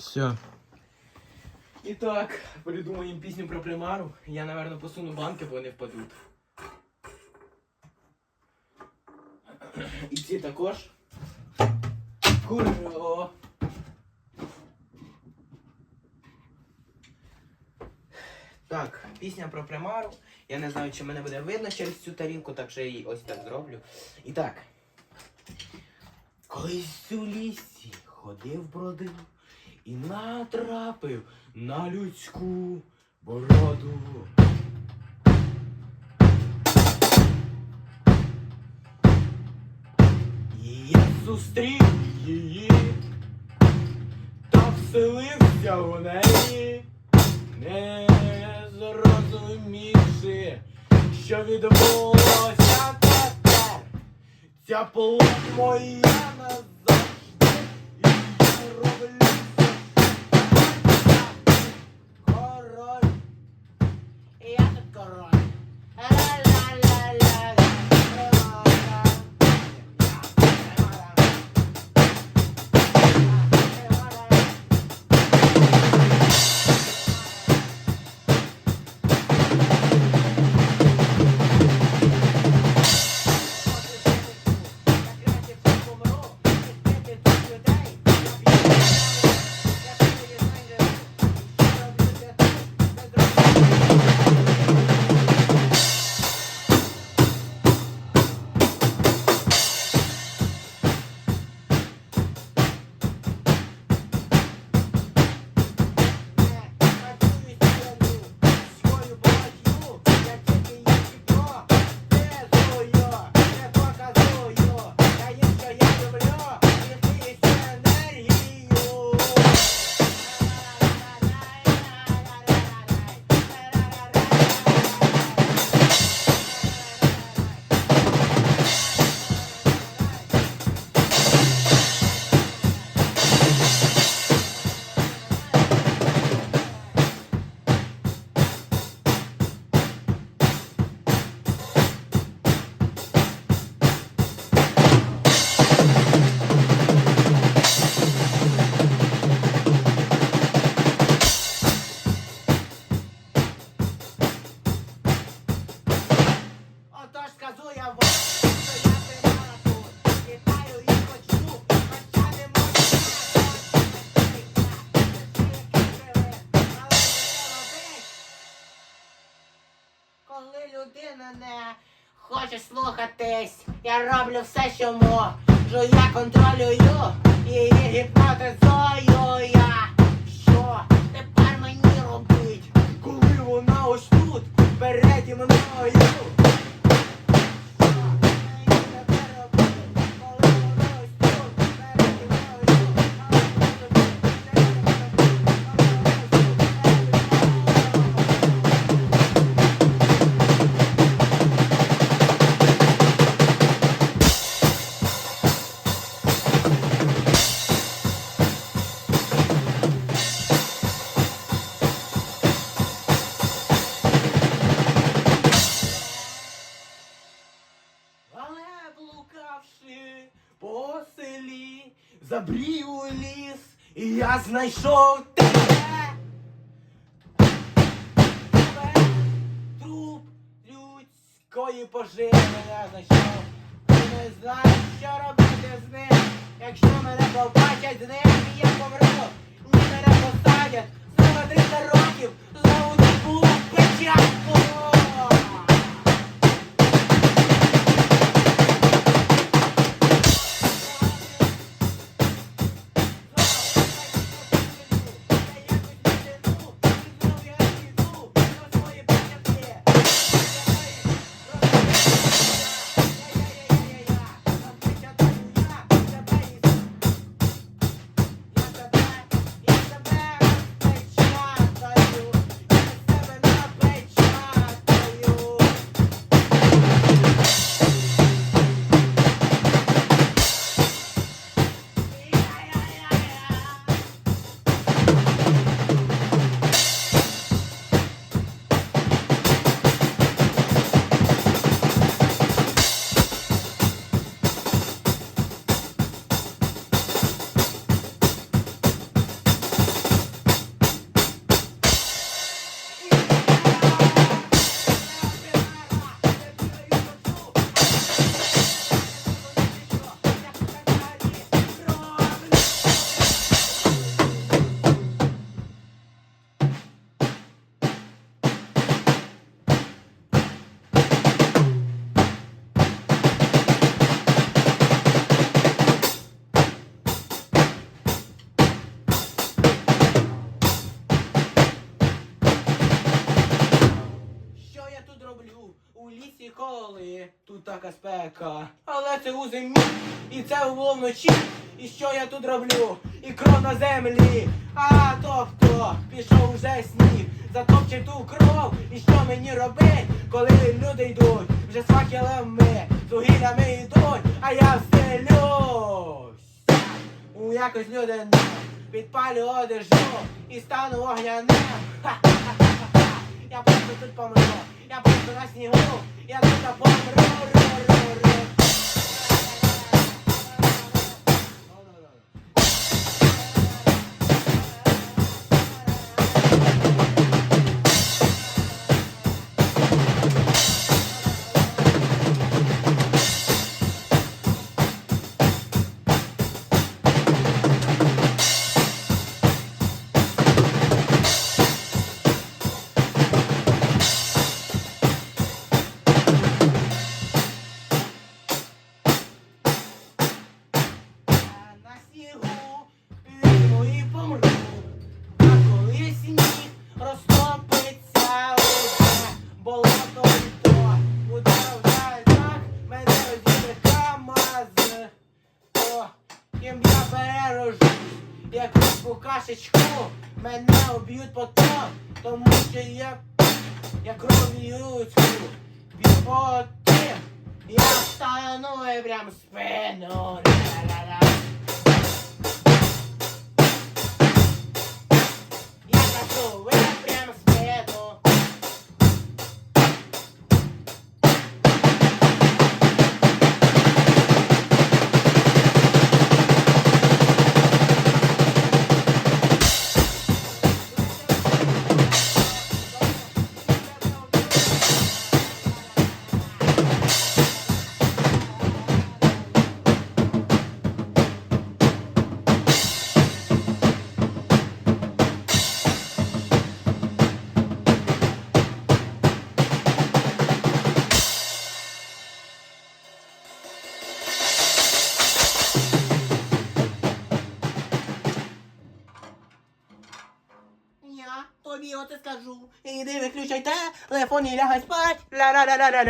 Все. І так, придумаємо пісню про примару. Я, напевно, посуну банки, бо вони впадуть. І ці також. Курво. Так, пісня про примару. Я не знаю, чи мене буде видно через цю тарілку, так що я її ось так зроблю. І так. Колись у лісі ходив бродив і натрапив на людську бороду. І я зустрів її та вселився у неї, не зрозумівши, що відбулося тепер. Ця полон моя назавжди, людина не хоче слухатись, я роблю все, що можу. Я контролюю її гіпнотизую я. Що тепер мені робить, коли вона ось тут переді мною? Забрів у ліс, і я знайшов тебе. Тебе, труп людської поживи я знайшов. І не знаю, що робити з ним. Якщо мене побачать з ним, я помру. І мене посадять знову 300 років, Коли тут така спека, але це у зимі, і це було вночі. І що я тут роблю? І кров на землі. А тобто пішов уже сніг, затопче ту кров. І що мені робить, коли люди йдуть? Вже з факелами, з вугіллями йдуть, а я встелюсь. У якось люди підпалю одежу і стану вогняним. Ха-ха-ха-ха-ха. Я просто тут помру, на снігу, я тут помру. Ру-ру-ру-ру. Я рибку кашечку, мене об'ють потом, тому що я, я кров'ю людську б'ю потім я стану і прям спину. Ля-ля-ля. Я Тобі оце скажу. Іди виключай телефон і лягай спать. Ля-ля-ля-ля-ля.